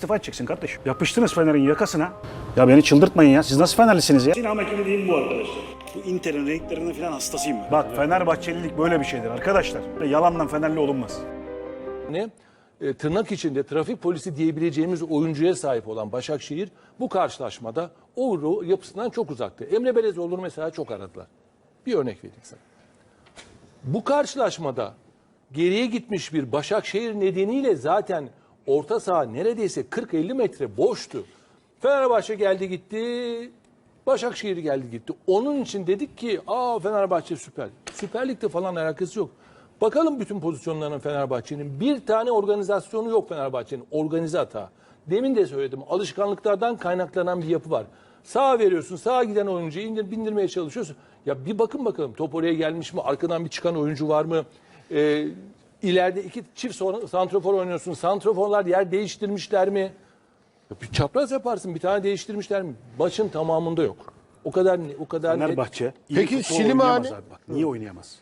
istifa edeceksin kardeşim. Yapıştınız Fener'in yakasına. Ya beni çıldırtmayın ya. Siz nasıl Fenerlisiniz ya? Sinan Ekili değil bu arkadaşlar. Bu Inter'in renklerine falan hastasıyım ben. Bak Fenerbahçelilik böyle bir şeydir arkadaşlar. Yalandan Fenerli olunmaz. ne e, tırnak içinde trafik polisi diyebileceğimiz oyuncuya sahip olan Başakşehir bu karşılaşmada o yapısından çok uzaktı. Emre Belezoğlu'nu mesela çok aradılar. Bir örnek vereyim sana. Bu karşılaşmada geriye gitmiş bir Başakşehir nedeniyle zaten orta saha neredeyse 40-50 metre boştu. Fenerbahçe geldi gitti, Başakşehir geldi gitti. Onun için dedik ki aa Fenerbahçe süper. Süper Lig'de falan alakası yok. Bakalım bütün pozisyonlarının Fenerbahçe'nin. Bir tane organizasyonu yok Fenerbahçe'nin. Organize hata. Demin de söyledim. Alışkanlıklardan kaynaklanan bir yapı var. Sağa veriyorsun. Sağa giden oyuncuyu indir, bindirmeye çalışıyorsun. Ya bir bakın bakalım top oraya gelmiş mi? Arkadan bir çıkan oyuncu var mı? Ee, ileride iki çift son- santrofor oynuyorsun. Santroforlar yer değiştirmişler mi? Ya bir çapraz yaparsın. Bir tane değiştirmişler mi? Başın tamamında yok. O kadar o kadar. Fenerbahçe iyi Peki futbol oynayamaz abi. Bak niye oynayamaz?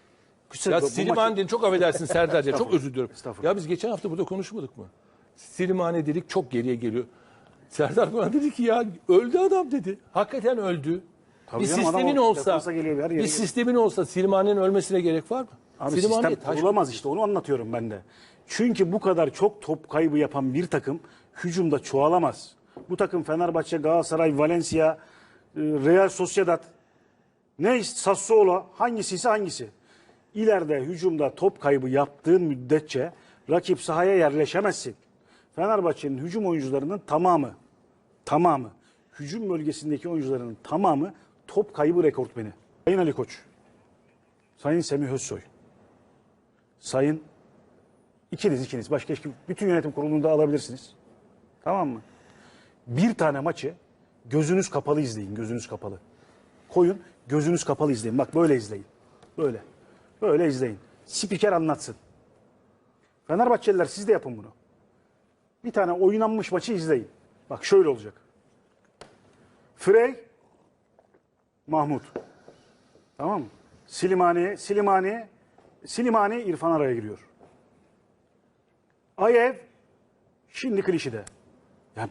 Ya Silimani dedin çok affedersin Serdar ya çok özür diliyorum. Estağfurullah. Ya biz geçen hafta burada konuşmadık mı? Silimani dedik çok geriye geliyor. Serdar bana dedi ki ya öldü adam dedi. Hakikaten öldü. Tabii bir canım, adam sistemin o olsa, defansa geliyor, her yere bir geliyor. sistemin olsa Silimani'nin ölmesine gerek var mı? Abi sistem taş- kurulamaz işte onu anlatıyorum ben de. Çünkü bu kadar çok top kaybı yapan bir takım hücumda çoğalamaz. Bu takım Fenerbahçe, Galatasaray, Valencia, e, Real Sociedad, ne Sassuolo hangisi ise hangisi. İleride hücumda top kaybı yaptığın müddetçe rakip sahaya yerleşemezsin. Fenerbahçe'nin hücum oyuncularının tamamı, tamamı, hücum bölgesindeki oyuncularının tamamı top kaybı rekortmeni. Sayın Ali Koç, Sayın Semih Özsoy, Sayın ikiniz ikiniz başka hiç bütün yönetim kurulunu da alabilirsiniz. Tamam mı? Bir tane maçı gözünüz kapalı izleyin, gözünüz kapalı. Koyun, gözünüz kapalı izleyin. Bak böyle izleyin. Böyle. Böyle izleyin. Spiker anlatsın. Fenerbahçeliler siz de yapın bunu. Bir tane oynanmış maçı izleyin. Bak şöyle olacak. Frey, Mahmut. Tamam mı? Silimani, Silimani, Silimani İrfan araya giriyor. Ayev şimdi klişede. Yani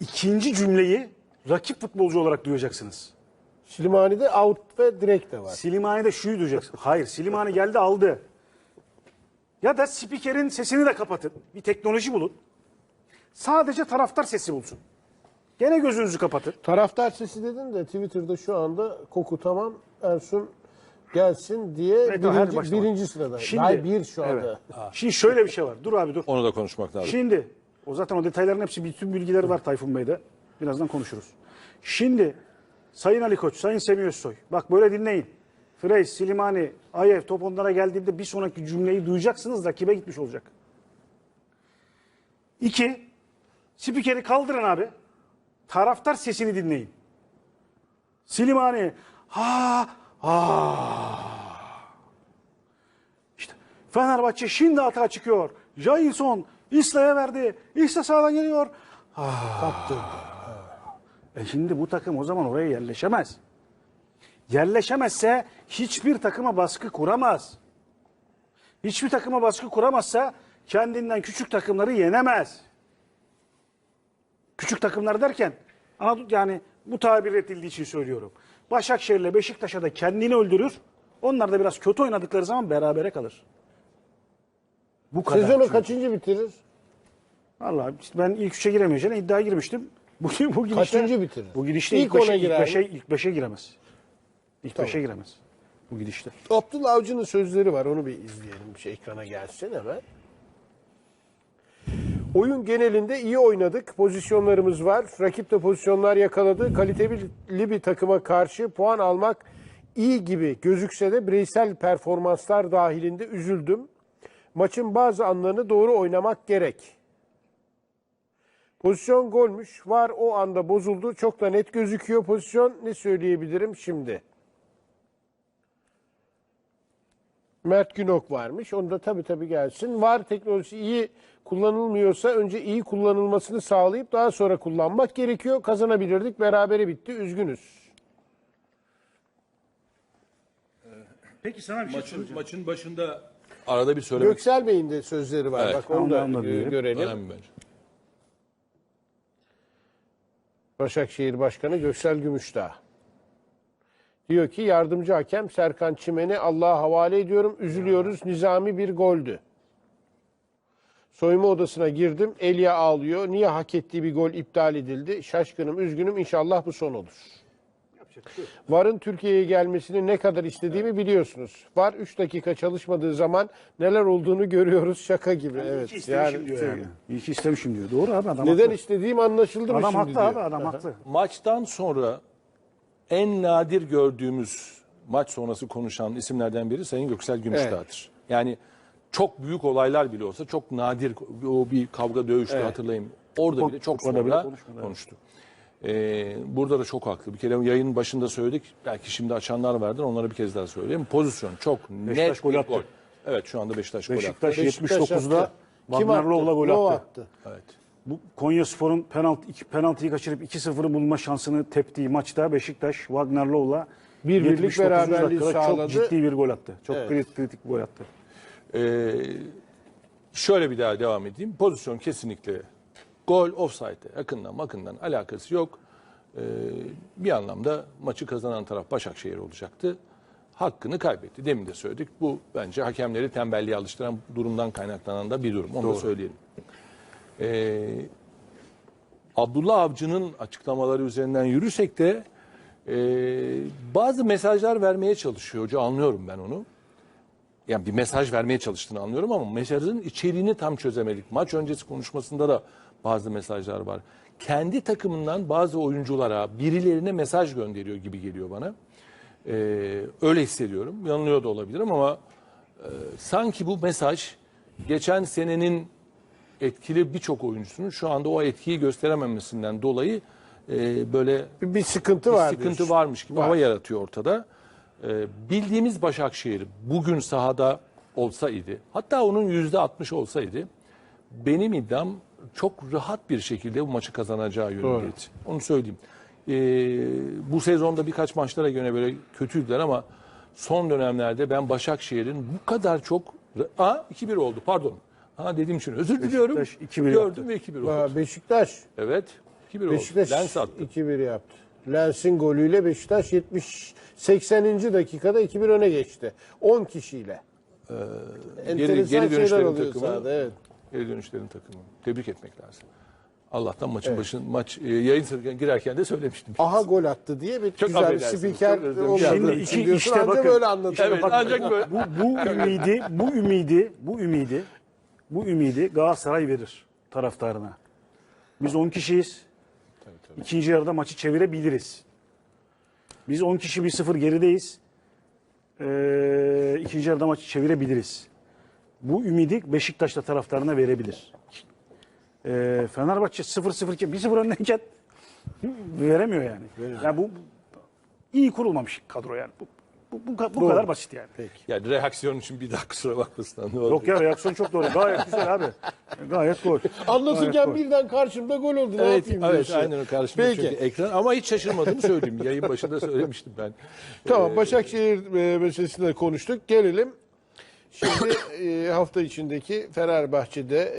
ikinci cümleyi rakip futbolcu olarak duyacaksınız. Şilimani'de out ve direkt de var. Silimani de şuyu duyacaksın. Hayır Silimani geldi aldı. Ya da spikerin sesini de kapatın. Bir teknoloji bulun. Sadece taraftar sesi bulsun. Gene gözünüzü kapatın. Taraftar sesi dedin de Twitter'da şu anda koku tamam Ersun gelsin diye Evet, her birinci, başta var. birinci sırada. Şimdi- Hayır bir şu anda. Evet. Şimdi şöyle bir şey var. Dur abi dur. Onu da konuşmak lazım. Şimdi o zaten o detayların hepsi bütün bilgileri var Tayfun Bey'de. Birazdan konuşuruz. Şimdi Sayın Ali Koç, Sayın Semih Özsoy. Bak böyle dinleyin. Frey, Silimani, Ayev top onlara geldiğinde bir sonraki cümleyi duyacaksınız. Rakibe gitmiş olacak. İki, spikeri kaldırın abi. Taraftar sesini dinleyin. Silimani, ha, ha. İşte Fenerbahçe şimdi atağa çıkıyor. Jailson İsa'ya verdi. İsa sağdan geliyor. Kaptı. E şimdi bu takım o zaman oraya yerleşemez. Yerleşemezse hiçbir takıma baskı kuramaz. Hiçbir takıma baskı kuramazsa kendinden küçük takımları yenemez. Küçük takımlar derken yani bu tabir edildiği için söylüyorum. Başakşehir'le Beşiktaş'a da kendini öldürür. Onlar da biraz kötü oynadıkları zaman berabere kalır. Bu kadar. Sezonu çünkü. kaçıncı bitirir? Vallahi işte ben ilk üçe giremeyeceğine iddiaya girmiştim. Bu, bu gidişle, Kaçıncı bitirir? Bu gidişle İlk ilk, beşe, ilk, beşe, ilk beşe giremez. İlk Tamam. beşe giremez. Bu gidişle. Abdullah Avcı'nın sözleri var. Onu bir izleyelim. Bir şey ekrana gelsin hemen. Oyun genelinde iyi oynadık. Pozisyonlarımız var. Rakip de pozisyonlar yakaladı. Kaliteli bir takıma karşı puan almak iyi gibi gözükse de bireysel performanslar dahilinde üzüldüm. Maçın bazı anlarını doğru oynamak gerek. Pozisyon golmüş. Var o anda bozuldu. Çok da net gözüküyor pozisyon. Ne söyleyebilirim şimdi? Mert Günok varmış. Onda tabii tabii gelsin. Var teknolojisi iyi kullanılmıyorsa önce iyi kullanılmasını sağlayıp daha sonra kullanmak gerekiyor. Kazanabilirdik. Berabere bitti. Üzgünüz. Peki sana bir şey Maçın, maçın başında arada bir söylemek Göksel Bey'in de sözleri var. Evet. Bak onu da da e, diyelim. görelim. önemli bence. Başakşehir Başkanı Göksel Gümüşdağ. Diyor ki yardımcı hakem Serkan Çimen'i Allah'a havale ediyorum. Üzülüyoruz. Nizami bir goldü. Soyunma odasına girdim. Elia ağlıyor. Niye hak ettiği bir gol iptal edildi? Şaşkınım, üzgünüm. İnşallah bu son olur. VAR'ın Türkiye'ye gelmesini ne kadar istediğimi biliyorsunuz. VAR 3 dakika çalışmadığı zaman neler olduğunu görüyoruz. Şaka gibi. İyi evet. ki istemişim diyor yani. İyi ki istemişim diyor. Doğru abi adam Neden haklı. istediğim anlaşıldı mı Adam şimdi haklı diyor. abi adam haklı. Maçtan sonra en nadir gördüğümüz maç sonrası konuşan isimlerden biri Sayın Göksel Gümüşdağ'dır. Yani çok büyük olaylar bile olsa çok nadir o bir kavga dövüştü hatırlayayım. Orada bile çok bile sonra evet. konuştu. Ee, burada da çok haklı. Bir kere yayının başında söyledik. Belki şimdi açanlar vardır. Onlara bir kez daha söyleyeyim. Pozisyon çok Beşiktaş net gol attı. gol. Evet şu anda Beşiktaş, gol attı. Beşiktaş Beşiktaş 79'da attı. Kim Wagnerlov'la gol Lov attı. Evet. Bu Konya Spor'un penaltı, iki, penaltıyı kaçırıp 2-0'ı bulma şansını teptiği maçta Beşiktaş Wagnerlov'la Bir birlik 79. beraberliği dakikada sağladı. Çok ciddi bir gol attı. Çok Evet. kritik, kritik bir gol attı. Ee, şöyle bir daha devam edeyim. Pozisyon kesinlikle gol offside'e yakından makından alakası yok. Ee, bir anlamda maçı kazanan taraf Başakşehir olacaktı. Hakkını kaybetti. Demin de söyledik. Bu bence hakemleri tembelliğe alıştıran durumdan kaynaklanan da bir durum. Onu da söyleyelim. Ee, Abdullah Avcı'nın açıklamaları üzerinden yürüsek de e, bazı mesajlar vermeye çalışıyor hoca. Anlıyorum ben onu yani bir mesaj vermeye çalıştığını anlıyorum ama mesajın içeriğini tam çözemedik. Maç öncesi konuşmasında da bazı mesajlar var. Kendi takımından bazı oyunculara, birilerine mesaj gönderiyor gibi geliyor bana. Ee, öyle hissediyorum. Yanılıyor da olabilirim ama e, sanki bu mesaj geçen senenin etkili birçok oyuncusunun şu anda o etkiyi gösterememesinden dolayı e, böyle Bir, bir sıkıntı bir var. sıkıntı diyorsun. varmış gibi Var. hava yaratıyor ortada. Ee, bildiğimiz Başakşehir bugün sahada olsaydı, hatta onun yüzde 60 olsaydı, benim iddiam çok rahat bir şekilde bu maçı kazanacağı yönündeydi. Onu söyleyeyim. Ee, bu sezonda birkaç maçlara göre böyle kötüydüler ama son dönemlerde ben Başakşehir'in bu kadar çok... Aa 2-1 oldu pardon. Ha dediğim için özür diliyorum. Beşiktaş 2-1 Gördüm ve 2-1 oldu. Ha, Beşiktaş. Evet. 2-1 oldu. Beşiktaş Lens attı. 2-1 yaptı. Lens'in golüyle Beşiktaş 70 80. dakikada 2-1 öne geçti. 10 kişiyle. Enteresan geri, geri şeyler dönüşlerin oluyor takımı. sahada, evet. Geri dönüşlerin takımı. Tebrik etmek lazım. Allah'tan maçın başın maç e, yayın sırasında girerken de söylemiştim. Aha gol attı diye bir Çok güzel bir affedersiniz, spiker çok özür dilerim. olmadığı Şimdi iki, diyorsun. işte Anca bakın. böyle anlatıyor. Evet, ancak böyle. Bu, bu ümidi, bu ümidi, bu ümidi, bu ümidi Galatasaray verir taraftarına. Biz 10 kişiyiz. İkinci yarıda maçı çevirebiliriz. Biz 10 kişi 1-0 gerideyiz. Ee, ikinci yarıda maçı çevirebiliriz. Bu ümidi Beşiktaş'ta taraftarına verebilir. Ee, Fenerbahçe 0-0 iken 1-0 önleyken veremiyor yani. Yani bu bu iyi kurulmamış kadro yani. Bu, bu, bu, bu kadar basit yani. Yani reaksiyon için bir daha kusura bakmasın. Ne Yok ya reaksiyon çok doğru. Gayet güzel abi. Gayet gol. Anlatırken Gayet birden karşımda gol oldu. Ne Evet, yapayım evet diyorsun. aynen o karşımda Peki. çünkü ekran ama hiç şaşırmadığımı söyleyeyim. Yayın başında söylemiştim ben. Tamam Başakşehir e, meselesini de konuştuk. Gelelim şimdi e, hafta içindeki Fenerbahçe'de